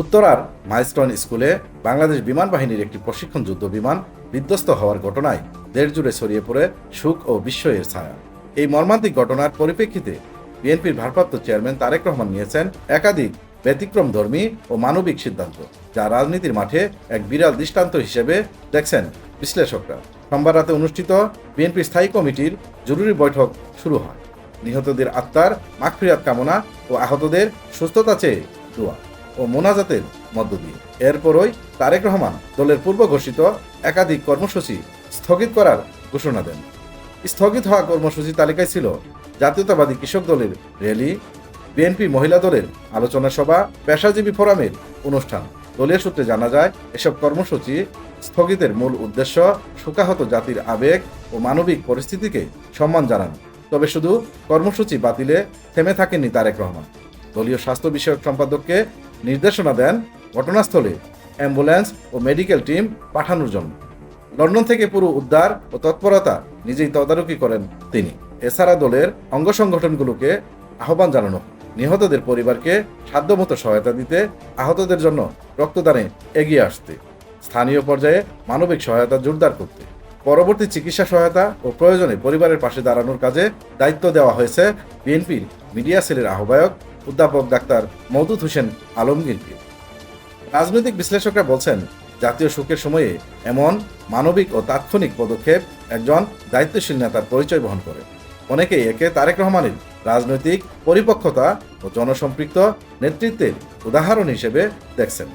উত্তরার মাইলস্টোন স্কুলে বাংলাদেশ বিমান বাহিনীর একটি প্রশিক্ষণ যুদ্ধ বিমান বিধ্বস্ত হওয়ার ঘটনায় দেশ জুড়ে ছড়িয়ে পড়ে সুখ ও বিস্ময়ের ছায়া। এই মর্মান্তিক ঘটনার পরিপ্রেক্ষিতে বিএনপির ভারপ্রাপ্ত চেয়ারম্যান তারেক রহমান নিয়েছেন একাধিক ব্যতিক্রম ধর্মী ও মানবিক সিদ্ধান্ত, যা রাজনীতির মাঠে এক বিরাল দৃষ্টান্ত হিসেবে দেখছেন বিশ্লেষকরা। সোমবার রাতে অনুষ্ঠিত বিএনপির স্থায়ী কমিটির জরুরি বৈঠক শুরু হয়। নিহতদের আত্মার মাগফিরাত কামনা ও আহতদের সুস্থতা চেয়ে দোয়া। ও মোনাজাতের মধ্য দিয়ে। এরপরই তারেক রহমান দলের পূর্ব ঘোষিত একাধিক কর্মসূচি স্থগিত করার ঘোষণা দেন। স্থগিত হওয়া কর্মসূচি তালিকায় ছিল জাতীয়তাবাদী কৃষক দলের র্যালি, বিএনপি মহিলা দলের আলোচনা সভা, পেশাজীবী ফোরামের অনুষ্ঠান। দলীয় সূত্রে জানা যায়, এসব কর্মসূচি স্থগিতের মূল উদ্দেশ্য শোকাহত জাতির আবেগ ও মানবিক পরিস্থিতিকে সম্মান জানানো। তবে শুধু কর্মসূচি বাতিলে থেমে থাকেননি তারেক রহমান। দলীয় স্বাস্থ্য বিষয়ক সম্পাদককে নির্দেশনা দেন ঘটনাস্থলে অ্যাম্বুলেন্স ও মেডিকেল টিম পাঠানোর জন্য। লন্ডন থেকে পুরো উদ্ধার ও তৎপরতা নিজেই তদারকি করেন তিনি। এছাড়া দলের অঙ্গ সংগঠনগুলোকে আহ্বান জানানো নিহতদের পরিবারকে সাধ্যমতো সহায়তা দিতে আহতদের জন্য রক্তদানে এগিয়ে আসতে, স্থানীয় পর্যায়ে মানবিক সহায়তা জোরদার করতে। পরবর্তী চিকিৎসা সহায়তা ও প্রয়োজনে পরিবারের পাশে দাঁড়ানোর কাজে দায়িত্ব দেওয়া হয়েছে বিএনপির মিডিয়া সেলের আহ্বায়ক অধ্যাপক ডাক্তার মওদুদ হোসেন আলমগীরকে রাজনৈতিক বিশ্লেষকরা বলছেন, জাতীয় শোকের সময়ে এমন মানবিক ও তাৎক্ষণিক পদক্ষেপ একজন দায়িত্বশীল নেতার পরিচয় বহন করে। অনেকেই একে তারেক রহমানের রাজনৈতিক পরিপক্কতা ও জনসম্পৃক্ত নেতৃত্বের উদাহরণ হিসেবে দেখছেন।